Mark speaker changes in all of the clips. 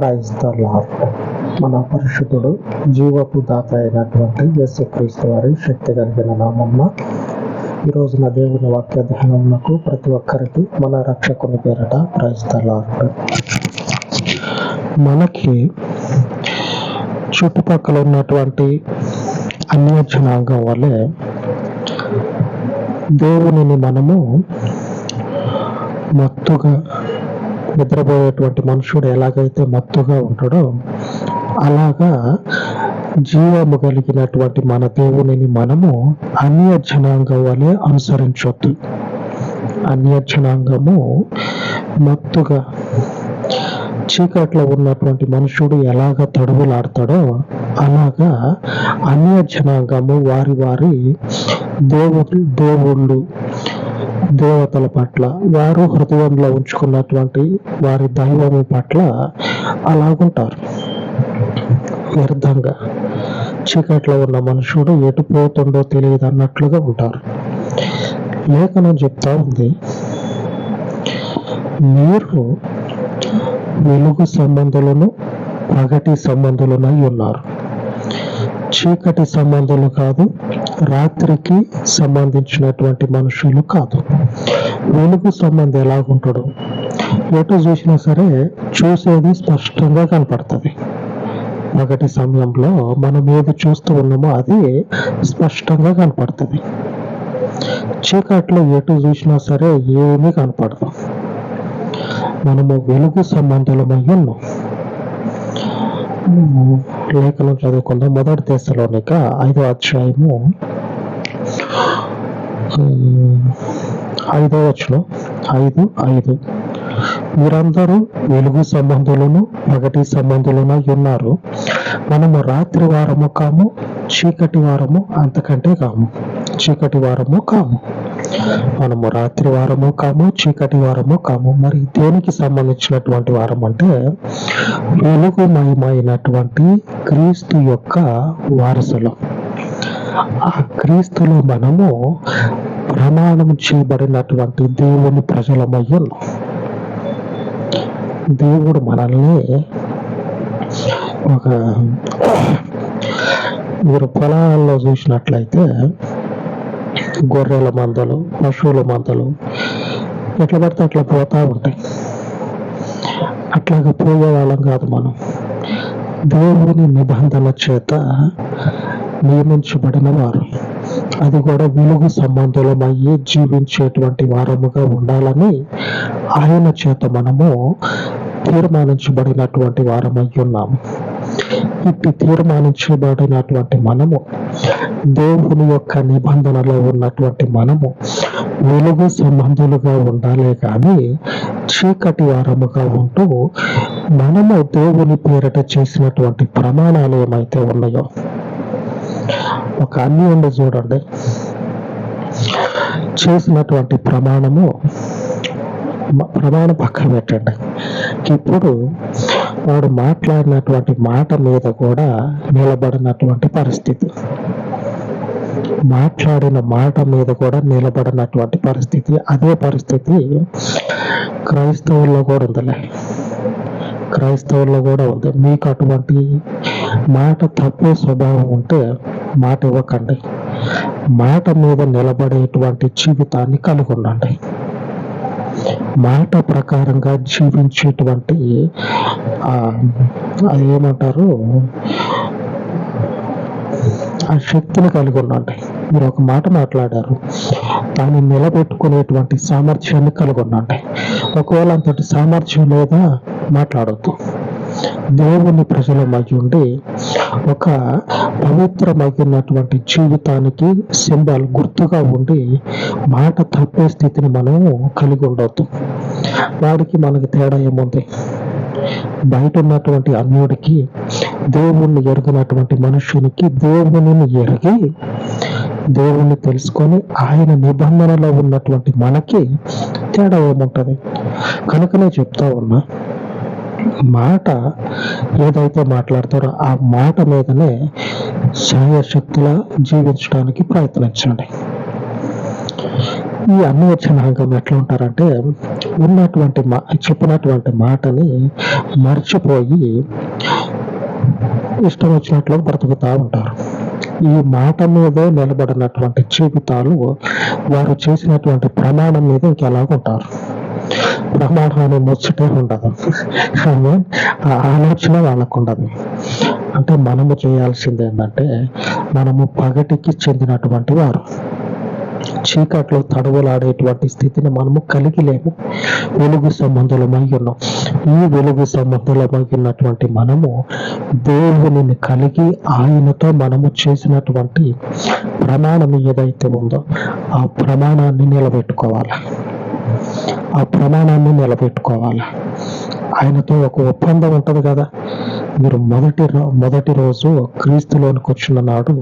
Speaker 1: క్రైస్తవ మన పరిశుద్ధుడు జీవపు దాత అయినటువంటి యేసుక్రీస్తు వారి శక్తి కలిగిన నామమ్మ ఈ రోజున దేవుని వాక్య ధ్యానమునకు ప్రతి ఒక్కరికి మన రక్షకుని పేరట క్రైస్తలార్డు మనకి చుట్టుపక్కల ఉన్నటువంటి అన్య జనాంగం వల్లే దేవునిని మనము మత్తుగా నిద్రపోయేటువంటి మనుషుడు ఎలాగైతే మత్తుగా ఉంటాడో అలాగా జీవము కలిగినటువంటి మన దేవునిని మనము అన్య జనాంగం వలె అనుసరించొద్దు. అన్య జనాంగము మత్తుగా చీకట్లో ఉన్నటువంటి మనుషుడు ఎలాగ తడువులాడతాడో అలాగా అన్య జనాంగము వారి వారి దేవుడు దేవుళ్ళు దేవతల పట్ల వారు హృదయంలో ఉంచుకున్నటువంటి వారి దైవం పట్ల అలాగుంటారు. వ్యర్థంగా చీకట్లో ఉన్న మనుషుడు ఎటు పోతుండో తెలియదు అన్నట్లుగా ఉంటారు. లేఖనం చెప్తా ఉంది మీరు వెలుగు సంబంధులను పగటి సంబంధులనై ఉన్నారు. చీకటి సంబంధులు కాదు రాత్రికి సంబంధించినటువంటి మనుషులు కాదు. వెలుగు సంబంధం ఎలాగుంటాడు ఎటు చూసినా సరే చూసేది స్పష్టంగా కనపడుతుంది. పగటి సమయంలో మనం ఏది చూస్తూ ఉన్నామో అది స్పష్టంగా కనపడుతుంది. చీకట్లో ఎటు చూసినా సరే ఏమీ కనపడదు. మనము వెలుగు సంబంధులమై ఉన్నాం. లేఖనం చదువుకుందాం మొదటి దశలోనిక ఐదో అధ్యాయము ఐదో వచనం. ఐదు ఐదు. మీరందరూ వెలుగు సంబంధులను పగటి సంబంధులను ఉన్నారు. మనము రాత్రి వారము కాము చీకటి వారము అంతకంటే కాము. చీకటి వారము కాము. మనము రాత్రి వారము కాము చీకటి వారము కాము. మరి దేనికి సంబంధించినటువంటి వారం అంటే వెలుగు అయినటువంటి క్రీస్తు యొక్క వారసులు. ఆ క్రీస్తులో మనము ప్రమాణం చేయబడినటువంటి దేవుని ప్రజలమయ్యను దేవుడు మనల్ని ఒక మీరు పొలాల్లో చూసినట్లయితే గొర్రెల మందలు పశువుల మందలు ఎట్లా పడితే అట్లా పోతా ఉంటాయి. అట్లాగా పోయేవాళ్ళం కాదు మనం. దేవుని నిబంధన చేత నియమించబడిన వారు. అది కూడా వెలుగు సంబంధులమయ్యి జీవించేటువంటి వారముగా ఉండాలని ఆయన చేత మనము తీర్మానించబడినటువంటి వారమై ఉన్నాము. ఇట్టి తీర్మానించబడినటువంటి మనము దేవుని యొక్క నిబంధనలో ఉన్నటువంటి మనము వెలుగు సంబంధులుగా ఉండాలే కానీ చీకటి వారముగా ఉంటూ మనము దేవుని పేరిట చేసినటువంటి ప్రమాణాలు ఏమైతే ఉన్నాయో ఒక అన్యుండి చూడండి. చేసినటువంటి ప్రమాణము ప్రమాణం పక్కన పెట్టండి. ఇప్పుడు వాడు మాట్లాడినటువంటి మాట మీద కూడా నిలబడినటువంటి పరిస్థితి. మాట్లాడిన మాట మీద కూడా నిలబడినటువంటి పరిస్థితి. అదే పరిస్థితి క్రైస్తవుల్లో కూడా ఉందిలే. క్రైస్తవుల్లో కూడా ఉంది. మీకు అటువంటి మాట తప్పే స్వభావం ఉంటే మాట ఇవ్వకండి మాట మీద నిలబడేటువంటి జీవితాన్ని కలిగి ఉండండి మాట ప్రకారంగా జీవించేటువంటి ఏమంటారు? ఆ శక్తిని కలిగి ఉండండి మీరు ఒక మాట మాట్లాడారు. దాన్ని నిలబెట్టుకునేటువంటి సామర్థ్యాన్ని కలిగి ఉండండి ఒకవేళ అంతటి సామర్థ్యం లేదా మాట్లాడద్దు. దేవుని ప్రజల మధ్య ఉండి ఒక పవిత్రమైనటువంటి జీవితానికి సింబల్ గుర్తుగా ఉండి మాట తప్పే స్థితిని మనము కలిగి ఉండవద్దు వాడికి మనకి తేడా ఏముంది? బయట ఉన్నటువంటి అన్యుడికి దేవుణ్ణి ఎరగినటువంటి మనుషునికి దేవుని ఎరిగి దేవుణ్ణి తెలుసుకొని ఆయన నిబంధనలో ఉన్నటువంటి మనకి తేడా ఏముంటుంది? కనుకనే చెప్తా ఉన్నా మాట ఏదైతే మాట్లాడతారో ఆ మాట మీదనే ఛాయశక్తిలా జీవించడానికి ప్రయత్నించండి. ఈ అన్వచనాంగం ఎట్లా ఉంటారంటే ఉన్నటువంటి మా చెప్పినటువంటి మాటని మర్చిపోయి ఇష్టం వచ్చినట్లు బ్రతుకుతూ ఉంటారు. ఈ మాట మీదే నిలబడినటువంటి జీవితాలు వారు చేసినటువంటి ప్రమాణం మీద ఇంకెలాగుంటారు. ప్రమాణం అనే ముచ్చటే ఉండదు. కానీ ఆ ఆలోచన వాళ్ళకు ఉండదు అంటే మనము చేయాల్సింది ఏంటంటే మనము పగటికి చెందినటువంటి వారు. చీకట్లో తడవలాడేటువంటి స్థితిని మనము కలిగి లేము. వెలుగు సంబంధులమై ఉన్నాం. ఈ వెలుగు సంబంధులమై ఉన్నటువంటి మనము దేవుని కలిగి ఆయనతో మనము చేసినటువంటి ప్రమాణం ఏదైతే ఉందో ఆ ప్రమాణాన్ని నిలబెట్టుకోవాలి. ఆ ప్రమాణాన్ని నిలబెట్టుకోవాలి. ఆయనతో ఒక ఒప్పందం ఉంటుంది కదా. మీరు మొదటి మొదటి రోజు క్రీస్తులోనికి వచ్చిన నాడు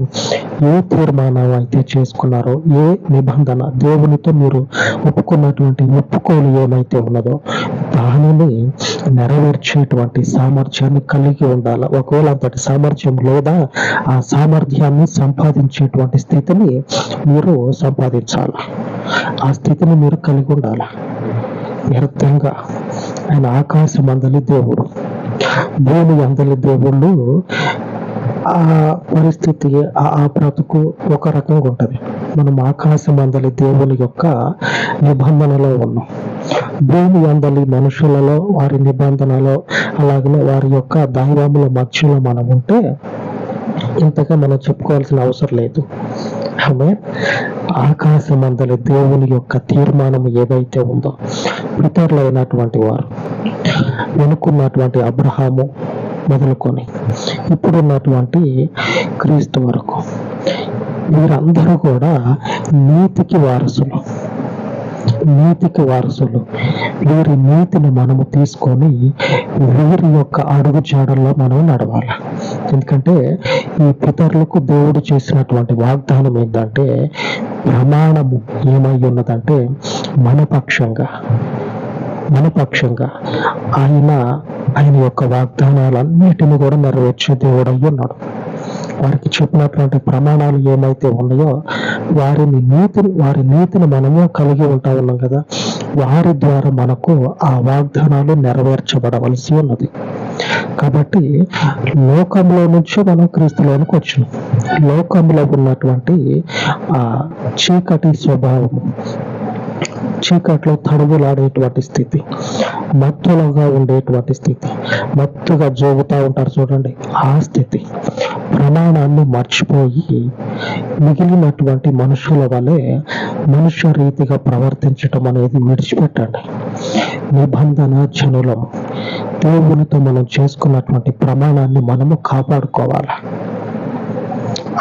Speaker 1: ఏ తీర్మానం అయితే చేసుకున్నారో ఏ నిబంధన దేవునితో మీరు ఒప్పుకున్నటువంటి ఒప్పుకోలు ఏమైతే ఉన్నదో దానిని నెరవేర్చేటువంటి సామర్థ్యాన్ని కలిగి ఉండాలి. ఒకవేళ అంతటి సామర్థ్యం లేదా ఆ సామర్థ్యాన్ని సంపాదించేటువంటి స్థితిని మీరు సంపాదించాలి. ఆ స్థితిని మీరు కలిగి ఉండాలి. వ్యర్థంగా ఆయన ఆకాశం అందలి దేవుడు. భూమి అందలి దేవుళ్ళు ఆ పరిస్థితి ఆ ఆ బ్రతుకు ఒక రకంగా ఉంటుంది. మనం ఆకాశం అందలి దేవుని యొక్క నిబంధనలో ఉన్నాం. భూమి అందలి మనుషులలో వారి నిబంధనలో అలాగనే వారి యొక్క దైవముల మధ్యలో మనం ఉంటే ఇంతగా మనం చెప్పుకోవాల్సిన అవసరం లేదు. ఆకాశమందలి దేవుని యొక్క తీర్మానం ఏదైతే ఉందో పితరులైనటువంటి వారు వెనుకున్నటువంటి అబ్రహాము మొదలుకొని ఇప్పుడున్నటువంటి క్రీస్తు వరకు వీరందరూ కూడా నీతికి వారసులు. నీతికి వారసులు. వీరి నీతిని మనము తీసుకొని వీరి యొక్క అడుగు జాడల్లో మనం నడవాలి. ఎందుకంటే ఈ పితరులకు దేవుడు చేసినటువంటి వాగ్దానం ఏంటంటే ప్రమాణము ఏమై ఉన్నదంటే మన పక్షంగా మన పక్షంగా ఆయన ఆయన యొక్క వాగ్దానాలన్నిటిని కూడా నెరవేర్చే దేవుడు అయి ఉన్నాడు. వారికి చెప్పినటువంటి ప్రమాణాలు ఏమైతే ఉన్నాయో వారిని నీతిని వారి నీతిని మనము కలిగి ఉంటా ఉన్నాం కదా. వారి ద్వారా మనకు ఆ వాగ్దానాలు నెరవేర్చబడవలసి ఉన్నది. కాబట్టి లోకంలో నుంచి మనం క్రీస్తులోనికి వచ్చినాం. లోకంలో ఉన్నటువంటి ఆ చీకటి స్వభావం చీకట్లో తడుగులాడేటువంటి స్థితి మత్తులుగా ఉండేటువంటి స్థితి మత్తుగా జోగుతూ ఉంటారు చూడండి. ఆ స్థితి ప్రమాణాన్ని మర్చిపోయి మిగిలినటువంటి మనుషుల వలె మనుష్య రీతిగా ప్రవర్తించటం అనేది విడిచిపెట్టండి. నిబంధన జనులం దేవునితో మనం చేసుకున్నటువంటి ప్రమాణాన్ని మనము కాపాడుకోవాలి?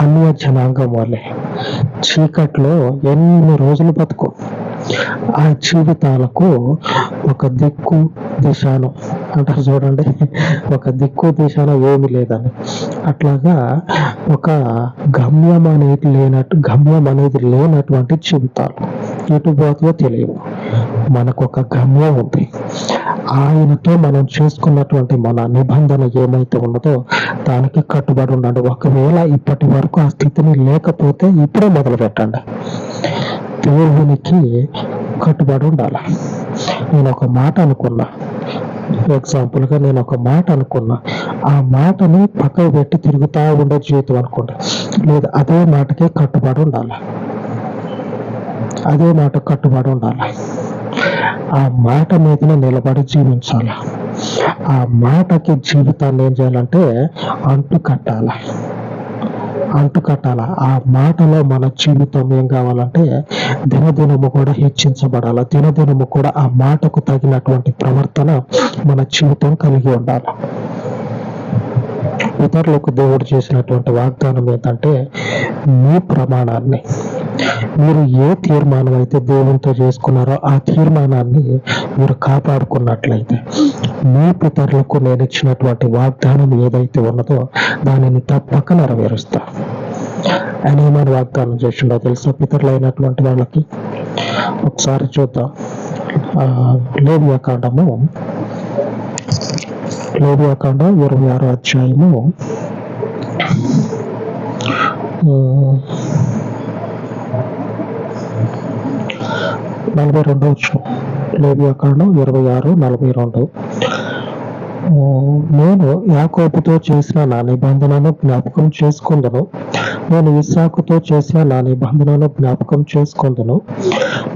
Speaker 1: అన్య జనాంగం వల్లే చీకట్లో ఎన్ని రోజులు బతుకు? ఆ జీవితాలకు ఒక దిక్కు దిశాను. అంటారు చూడండి ఒక దిక్కు దిశాన ఏమి లేదని అట్లాగా ఒక గమ్యం అనేది లేనట్టు గమ్యం అనేది లేనటువంటి జీవితాలు ఎటు పోతుందో తెలియదు మనకు ఒక గమ్యం ఉంది. ఆయనతో మనం చేసుకున్నటువంటి మన నిబంధన ఏమైతే ఉన్నదో దానికి కట్టుబడి ఉండండి. ఒకవేళ ఇప్పటి వరకు ఆ స్థితిని లేకపోతే ఇప్పుడే మొదలు పెట్టండి దేవునికి కట్టుబడి ఉండాలి? నేను ఒక మాట అనుకున్నా. ఎగ్జాంపుల్గా నేను ఒక మాట అనుకున్నా. ఆ మాటని పక్కకు పెట్టి తిరుగుతా ఉండే జీవితం అనుకోండి లేదా అదే మాటకే కట్టుబడి ఉండాలి? అదే మాట కట్టుబడి ఉండాలి? ఆ మాట మీదనే నిలబడి జీవించాలి? ఆ మాటకి జీవితాన్ని ఏం చేయాలంటే అంటు కట్టాలి? అంటుకట్టాల? ఆ మాటలో మన జీవితం ఏం కావాలంటే దినదినము కూడా హెచ్చించబడాలి? దినదినము కూడా ఆ మాటకు తగినటువంటి ప్రవర్తన మన జీవితం కలిగి ఉండాలి? ఇతరులకు దేవుడు చేసినటువంటి వాగ్దానం ఏంటంటే మీ ప్రమాణాన్ని మీరు ఏ తీర్మానం అయితే దేవునితో చేసుకున్నారో ఆ తీర్మానాన్ని మీరు కాపాడుకున్నట్లయితే మీ పితరులకు నేను ఇచ్చినటువంటి వాగ్దానం ఏదైతే ఉన్నదో దానిని తప్పక నెరవేరుస్తా. ఆయన ఏమైనా వాగ్దానం చేసిండో తెలుసా? పితరులు అయినటువంటి వాళ్ళకి? ఒకసారి చూద్దాం. లేబియా కాండము లేబియా కాండం ఇరవై ఆరో అధ్యాయము. నలభై రెండో వచ్చిన లేబియా కాండం ఇరవై ఆరు నలభై రెండు. నేను యాకోబుతో చేసిన నా నిబంధనను జ్ఞాపకం చేసుకుందును. నేను ఇస్సాకుతో చేసిన నా నిబంధనను జ్ఞాపకం చేసుకుందును.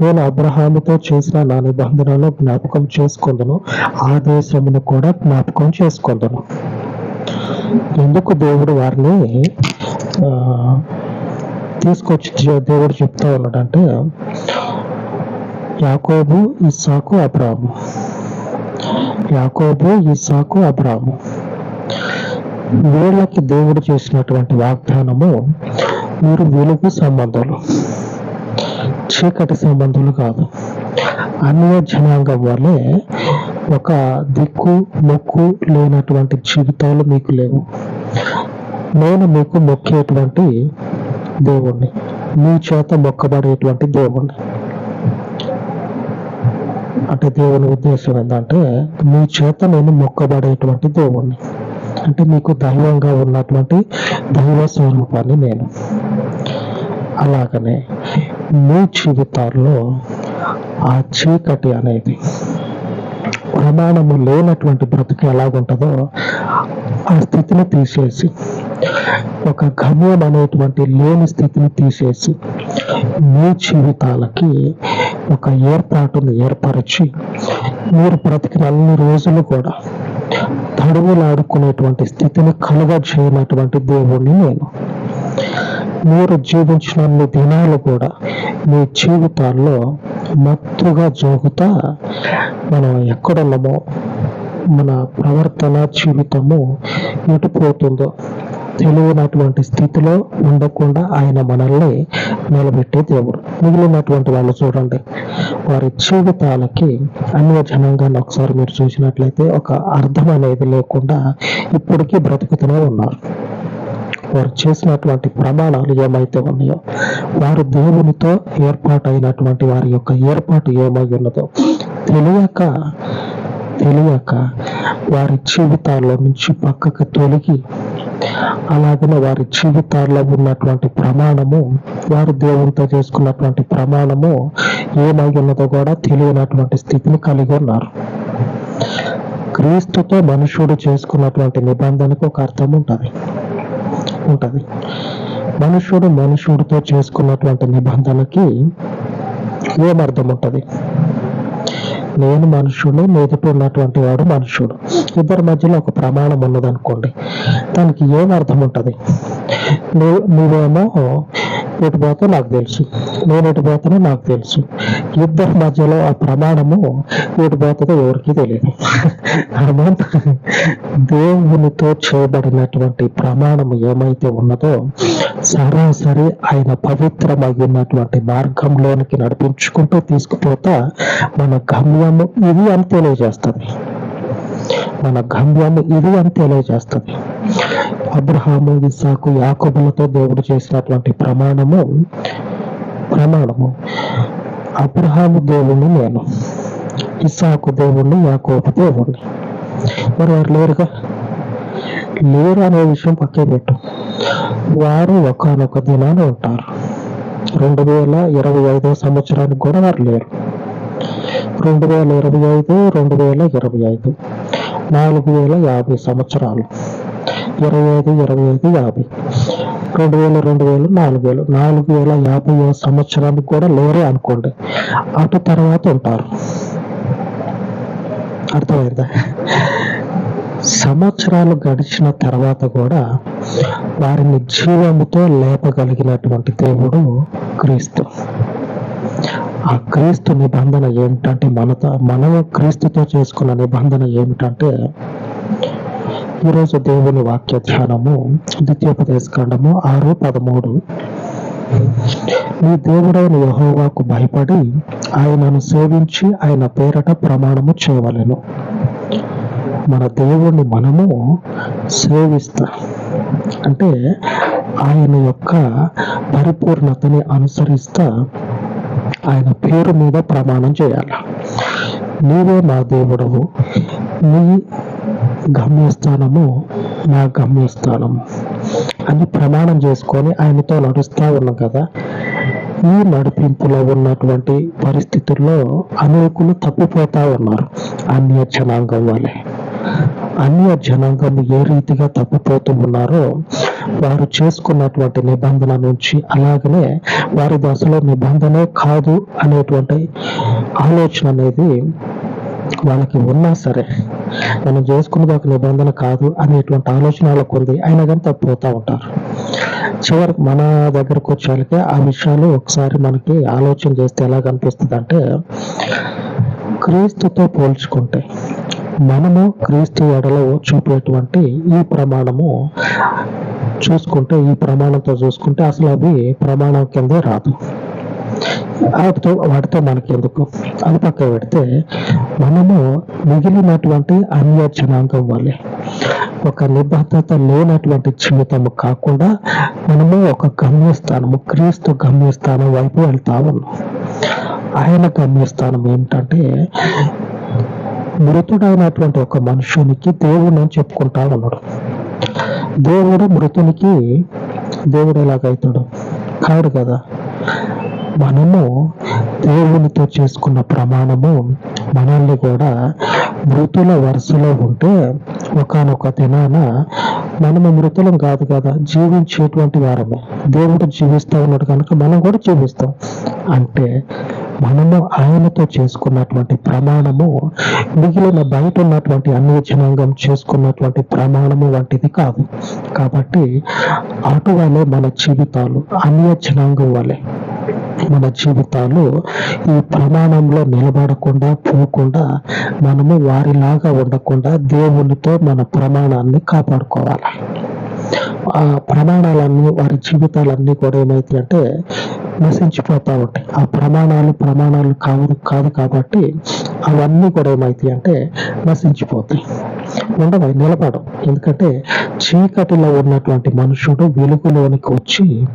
Speaker 1: నేను అబ్రహాముతో చేసిన నా నిబంధనను జ్ఞాపకం చేసుకుందును. ఆ దేశమును కూడా జ్ఞాపకం చేసుకుందును. ఎందుకు దేవుడు వారిని తీసుకొచ్చి దేవుడు చెప్తా ఉన్నాడంటే యాకోబు ఇస్సాకు అబ్రాము. యాకోబు ఇస్సాకు అబ్రాము. వీళ్ళకి దేవుడు చేసినటువంటి వాగ్దానము మీరు వెలుగు సంబంధాలు చీకటి సంబంధాలు కాదు. అన్య జనాంగం వల్లే ఒక దిక్కు మొక్కు లేనటువంటి జీవితాలు మీకు లేవు. నేను మీకు మొక్కేటువంటి దేవుణ్ణి మీ చేత మొక్కబడేటువంటి దేవుణ్ణి. అంటే దేవుని ఉద్దేశం ఏంటంటే మీ చేత నేను మొక్కబడేటువంటి దేవుణ్ణి. అంటే మీకు దైవంగా ఉన్నటువంటి దైవ స్వరూపాన్ని నేను. అలాగనే మీ జీవితాల్లో ఆ చీకటి అనేది ప్రమాణము లేనటువంటి బ్రతుకు ఎలాగుంటుందో ఆ స్థితిని తీసేసి ఒక గమ్యం అనేటువంటి లేని స్థితిని తీసేసి మీ జీవితాలకి ఒక ఏర్పాటును ఏర్పరిచి మీరు బ్రతికిన అన్ని రోజులు కూడా తడువులాడుకునేటువంటి స్థితిని కలుగజేయనటువంటి దేవుణ్ణి నేను. మీరు జీవించిన అన్ని దినాలు కూడా మీ జీవితాల్లో మత్తుగా జోగుతా మనం ఎక్కడున్నామో మన ప్రవర్తన జీవితము ఎటు పోతుందో తెలియనటువంటి స్థితిలో ఉండకుండా ఆయన మనల్ని నిలబెట్టే దేవుడు. మిగిలినటువంటి వాళ్ళు చూడండి. వారి జీవితాలకి అన్యజనంగాన్ని ఒకసారి మీరు చూసినట్లయితే ఒక అర్థం అనేది లేకుండా ఇప్పటికీ బ్రతుకుతూనే ఉన్నారు. వారు చేసినటువంటి ప్రమాణాలు ఏమైతే ఉన్నాయో వారు దేవునితో ఏర్పాటైనటువంటి వారి యొక్క ఏర్పాటు ఏమై ఉన్నదో తెలియక తెలియక వారి జీవితాల్లో నుంచి పక్కకు తొలగి అలాగనే వారి జీవితాల్లో ఉన్నటువంటి ప్రమాణము వారు దేవునితో చేసుకున్నటువంటి ప్రమాణము ఏమై ఉన్నదో కూడా తెలియనటువంటి స్థితిని కలిగి ఉన్నారు. క్రీస్తుతో మనుషుడు చేసుకున్నటువంటి నిబంధనకు ఒక అర్థం ఉంటుంది. ఉంటుంది. మనుషుడు మనుషుడితో చేసుకున్నటువంటి నిబంధనకి ఏం అర్థం ఉంటది? నేను మనుషుడు మీదట ఉన్నటువంటి వాడు మనుషుడు. ఇద్దరి మధ్యలో ఒక ప్రమాణం ఉన్నదనుకోండి. దానికి ఏం అర్థం ఉంటుంది నువ్వు నువ్వేమో ఎటు పోతో నాకు తెలుసు. నేను ఎటు పోతానో నాకు తెలుసు. ఇద్దరి మధ్యలో ఆ ప్రమాణము ఎటు పోతుందో ఎవరికి తెలియదు. అర్థమైందా? దేవునితో చేయబడినటువంటి ప్రమాణం ఏమైతే ఉన్నదో సరాసరి ఆయన పవిత్రమైనటువంటి మార్గంలోనికి నడిపించుకుంటూ తీసుకుపోతా మన గమ్యము. ఇది అని తెలియజేస్తుంది. మన గమ్యము ఇది అని తెలియజేస్తుంది. అబ్రహాము విశాఖ యాకోబులతో దేవుడు చేసినటువంటి ప్రమాణము ప్రమాణము. అబ్రహాము దేవుణ్ణి నేను ఇసాకు దేవుణ్ణి యాకోబు దేవుణ్ణి. మరి వారు లేరుగా? లేరు అనే విషయం పక్కే పెట్టు. వారు ఒకనొక దినాన ఉంటారు. రెండు వేల ఇరవై ఐదో సంవత్సరానికి కూడా వారు లేరు. రెండు వేల ఇరవై ఐదు రెండు వేల ఇరవై ఐదు. నాలుగు వేల యాభై సంవత్సరాలు. ఇరవై ఐదు ఇరవై ఐదు యాభై. రెండు వేల రెండు వేలు నాలుగు వేలు. నాలుగు వేల యాభై సంవత్సరానికి కూడా లేరే అనుకోండి. అటు తర్వాత ఉంటారు. అర్థమైందా? సంవత్సరాలు గడిచిన తర్వాత కూడా వారిని జీవముతో లేపగలిగినటువంటి దేవుడు క్రీస్తు. ఆ క్రీస్తు నిబంధన ఏమిటంటే మనతో మనము క్రీస్తుతో చేసుకున్న నిబంధన ఏమిటంటే ఈరోజు దేవుని వాక్య ధ్యానము ద్వితీయోపదేశ ఖండము ఆరు పదమూడు. నీ దేవుడైన యహోవాకు భయపడి ఆయనను సేవించి ఆయన పేరట ప్రమాణము చేయవలను. మన దేవుణ్ణి మనము సేవిస్తా అంటే ఆయన యొక్క పరిపూర్ణతని అనుసరిస్తా ఆయన పేరు మీద ప్రమాణం చేయాలి. నీవే మా దేవుడవు. నీ గమ్యస్థానము నా గమ్యస్థానము అని ప్రమాణం చేసుకొని ఆయనతో నడుస్తూ ఉన్నాం కదా. ఈ నడిపింపులో ఉన్నటువంటి పరిస్థితుల్లో అనేకులు తప్పిపోతా ఉన్నారు. అన్య జనాంగం వలె. అన్య జనాంగం ఏ రీతిగా తప్పిపోతూ ఉన్నారో వారు చేసుకున్నటువంటి నిబంధన నుంచి అలాగనే వారి దశలో నిబంధనే కాదు అనేటువంటి ఆలోచన అనేది వాళ్ళకి ఉన్నా సరే మనం చేసుకున్నది ఒక నిబంధన కాదు అనేటువంటి ఆలోచన వాళ్ళకు ఉంది. అయినా కానీ తప్పిపోతూ ఉంటారు. చివరికి మన దగ్గరకు వచ్చేళ్ళకే ఆ విషయాలు ఒకసారి మనకి ఆలోచన చేస్తే ఎలా కనిపిస్తుంది అంటే క్రీస్తుతో పోల్చుకుంటే మనము క్రీస్తు ఎడలో చూపేటువంటి ఈ ప్రమాణము చూసుకుంటే ఈ ప్రమాణంతో చూసుకుంటే అసలు అది ప్రమాణం కిందే రాదు. వాటితో వాటితో మనకి ఎందుకు అది పక్క పెడితే మనము మిగిలినటువంటి అన్య జనాంగం వల్లే ఒక నిబద్ధత లేనటువంటి జీవితము కాకుండా మనము ఒక గమ్యస్థానము క్రీస్తు గమ్యస్థానం వైపు వెళ్తా ఉన్నాం. ఆయన గమ్యస్థానం ఏమిటంటే మృతుడైనటువంటి ఒక మనుషునికి దేవుడు అని చెప్పుకుంటా ఉన్నాడు. దేవుడు మృతునికి దేవుడు ఎలాగైతాడు కాడు కదా. మనము దేవునితో చేసుకున్న ప్రమాణము మనల్ని కూడా మృతుల వరుసలో ఉంటే ఒకనొక దినాన మనము మృతులం కాదు కదా. జీవించేటువంటి వారమే. దేవుడు జీవిస్తూ ఉన్నాడు కనుక మనం కూడా జీవిస్తాం. అంటే మనము ఆయనతో చేసుకున్నటువంటి ప్రమాణము మిగిలిన బయట ఉన్నటువంటి అన్ని జనాంగం చేసుకున్నటువంటి ప్రమాణము వంటిది కాదు. కాబట్టి అటువలే మన జీవితాలు అన్య జనాంగం వలె మన జీవితాలు ఈ ప్రమాణంలో నిలబడకుండా పోకుండా మనము వారిలాగా ఉండకుండా దేవునితో మన ప్రమాణాన్ని కాపాడుకోవాలి. ఆ ప్రమాణాలన్నీ వారి జీవితాలన్నీ కూడా ఏమైతాయి నశించిపోతూ ఉంటాయి. ఆ ప్రమాణాలు ప్రమాణాలు కాదు కాదు కాబట్టి అవన్నీ కూడా ఏమైతాయి అంటే నశించిపోతాయి. ఉండవు నిలబడవు ఎందుకంటే చీకటిలో ఉన్నటువంటి మనుషుడు వెలుగులోనికి వచ్చి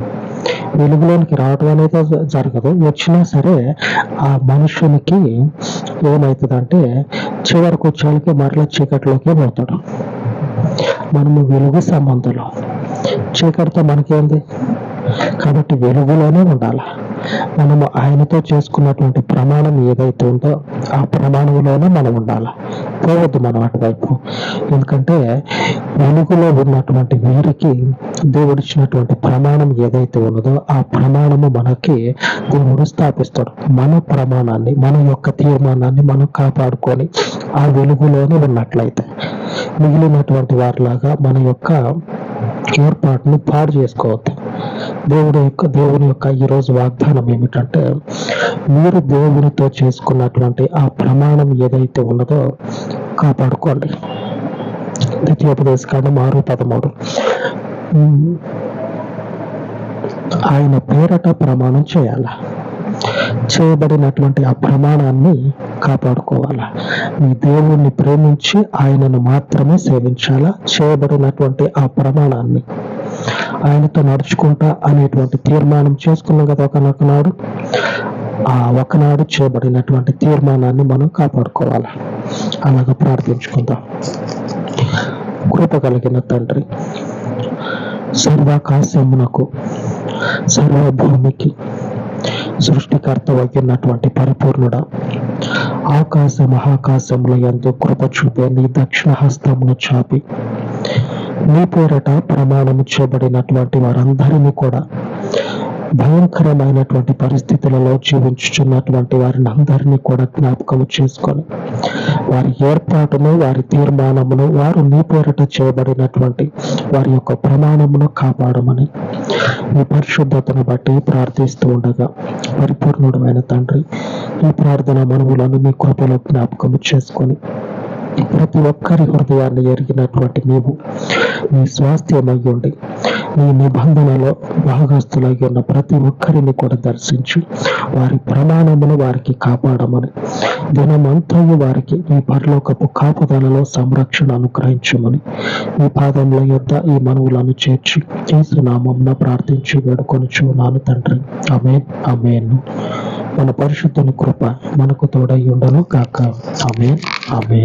Speaker 1: వెలుగులోనికి రావడం అనేది జరగదు. వచ్చినా సరే ఆ మనుషునికి ఏమవుతుందంటే చివరికి వచ్చేవాళ్ళకి మరల చీకటిలోకి పోతాడు. మనము వెలుగు సంబంధులు. చీకటితో మనకేంది? కాబట్టి వెలుగులోనే ఉండాలి? మనము ఆయనతో చేసుకున్నటువంటి ప్రమాణం ఏదైతే ఉందో ఆ ప్రమాణంలోనే మనం ఉండాలి? పోవద్దు మనం అటువైపు. ఎందుకంటే వెలుగులో ఉన్నటువంటి వీరికి దేవుడిచ్చినటువంటి ప్రమాణం ఏదైతే ఉన్నదో ఆ ప్రమాణము మనకి దేవుడు స్థాపిస్తాడు. మన ప్రమాణాన్ని మన యొక్క తీర్మానాన్ని మనం కాపాడుకొని ఆ వెలుగులోనే ఉన్నట్లయితే మిగిలినటువంటి వారిలాగా మన యొక్క ఏర్పాటును పాడు చేసుకోవద్దు. దేవుడు యొక్క దేవుని యొక్క ఈరోజు వాగ్దానం ఏమిటంటే మీరు దేవునితో చేసుకున్నటువంటి ఆ ప్రమాణం ఏదైతే ఉన్నదో కాపాడుకోండి. ద్వితీయోపదేశ కాండం ఆరు పదమూడు. ఆయన పేరట ప్రమాణం చేయాలా? చేయబడినటువంటి ఆ ప్రమాణాన్ని కాపాడుకోవాలా? మీ దేవుణ్ణి ప్రేమించి ఆయనను మాత్రమే సేవించాలా? చేయబడినటువంటి ఆ ప్రమాణాన్ని ఆయనతో నడుచుకుంటా అనేటువంటి తీర్మానం చేసుకున్నాం కదా ఒకనొకనాడు. ఆ ఒకనాడు చేయబడినటువంటి తీర్మానాన్ని మనం కాపాడుకోవాలి. అలాగ ప్రార్థించుకుందాం. కృప కలిగిన తండ్రి సర్వాకాశమునకు సర్వభూమికి సృష్టికర్త వగినటువంటి పరిపూర్ణుడ ఆకాశ మహాకాశముల ఎందు కృప చూపే నీ దక్షిణ హస్తమును చాపి నీ పేరట ప్రమాణము చేయబడినటువంటి వారందరినీ కూడా భయంకరమైనటువంటి పరిస్థితులలో జీవించుచున్నటువంటి వారిని అందరినీ కూడా జ్ఞాపకము చేసుకొని వారి ఏర్పాటును వారి తీర్మానమును వారు నీ పేరట చేయబడినటువంటి వారి యొక్క ప్రమాణమును కాపాడమని మీ పరిశుద్ధతను బట్టి ప్రార్థిస్తూ ఉండగా పరిపూర్ణుడమైన తండ్రి ఈ ప్రార్థన మనవులను మీ కృపలో జ్ఞాపకము చేసుకొని ప్రతి ఒక్కరి హృదయాన్ని ఎరిగినటువంటి నీవు నీ స్వాస్థ్యమయ్యుండి నీ నిబంధనలో భాగస్థులై ఉన్న ప్రతి ఒక్కరిని కూడా దర్శించి. వారి ప్రమాణమును వారికి కాపాడమని దినమంతయు వారికి నీ పరలోకపు కాపుదలలో సంరక్షణ అనుగ్రహించమని ఈ పాదముల యొద్ద ఈ మనవులను చేర్చి కేసునామంన ప్రార్థించి వేడుకొని చూనాను తండ్రి. అమేన్ అమేన్ మన పరిశుద్ధుని కృప మనకు తోడై ఉండను కాక ఆమె ఆమె